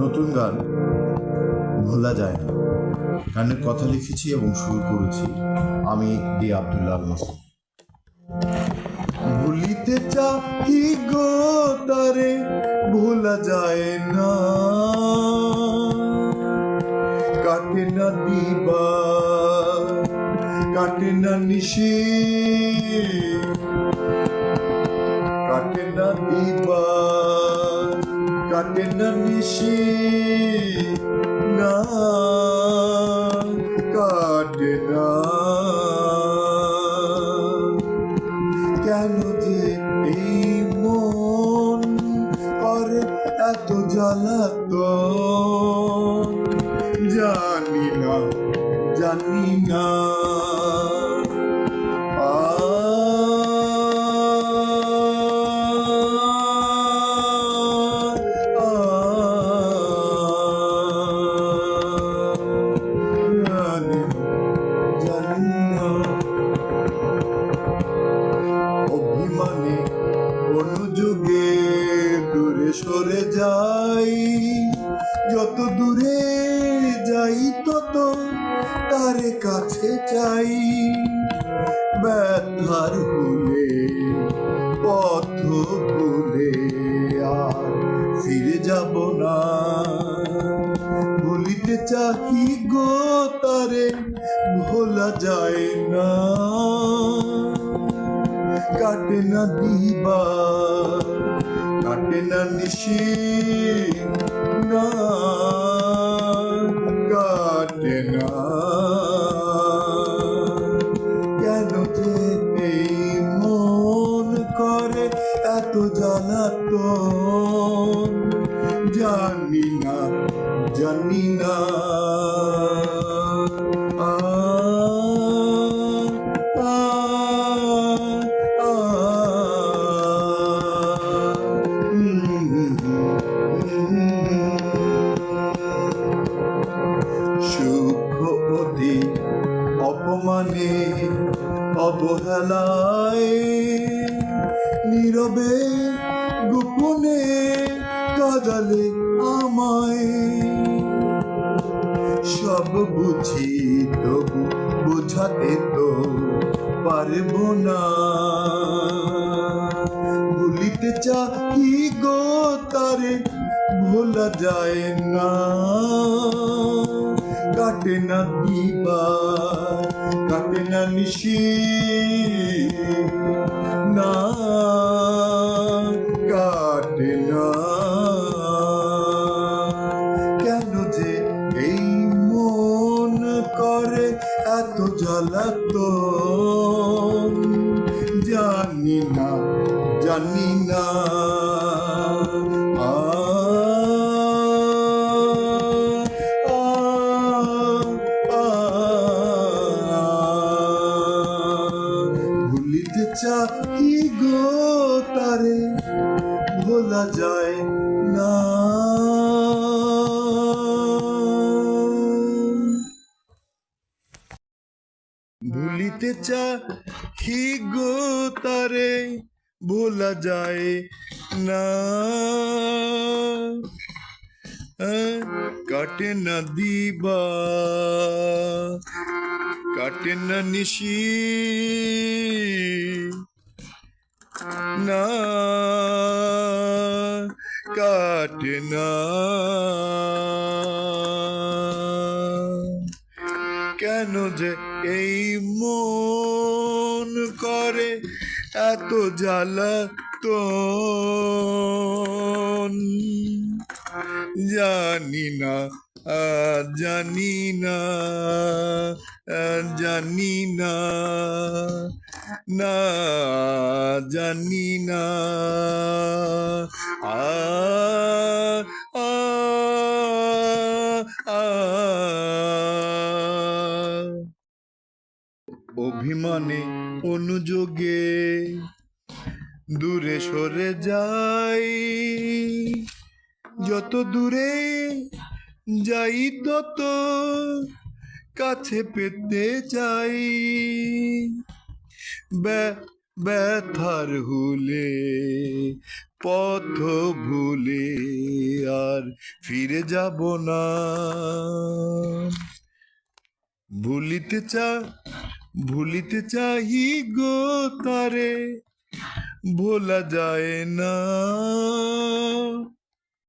নতুন গান ভোলা যায় না। গানের কথা লিখেছি এবং সুর করেছি আমি ডি আব্দুল্লাহ মাসুদ। ভুলিতে চাহি গো তারে ভোলা যায় না। কাটে না দিবা, কাটে না নিশি, কাটে না দিবা। কাটে না না কাটে না। কেন যে এই মন করে এত জ্বালাতন? জানি না জানি না। যাই তত তারে কাছে চাই। ব্যথার ভুলে পথ ভুলে আর ফিরে যাব না। ভুলিতে চাহি গো তারে, ভোলা যায় না। কাটে না দিবা কাটে না নিশি না জ্বালাতন। জানি না জানি না। অপমানে অবহেলায় গোপনে কাদালে আমায়। সব বুঝি তবু বোঝাতে তো পারব না। ভুলিতে চাহি গো তারে ভোলা যায় না। কাটে না দিবা কাটে না নিশি। না এত জানি না জানি না। চাহি গো তারে ভোলা যায় ভুলিতে চাহি গো তারে ভোলা যায় না। কাটে না দিবা, কাটে না নিশি না, কাটে না। কেন যে এই মন করে এত জ্বালা তো জানি না জানি না জানি না না জানি না, আ অভিমানে অনুযোগে দূরে সরে যাই। যত দূরে যাই, তত কাছে পেতে চাই। ব্যা- ব্যথার হুলে, পথ ভুলে আর ফিরে যাব না। ভুলিতে চা ভুলিতে চাহি গো তারে ভোলা যায় না।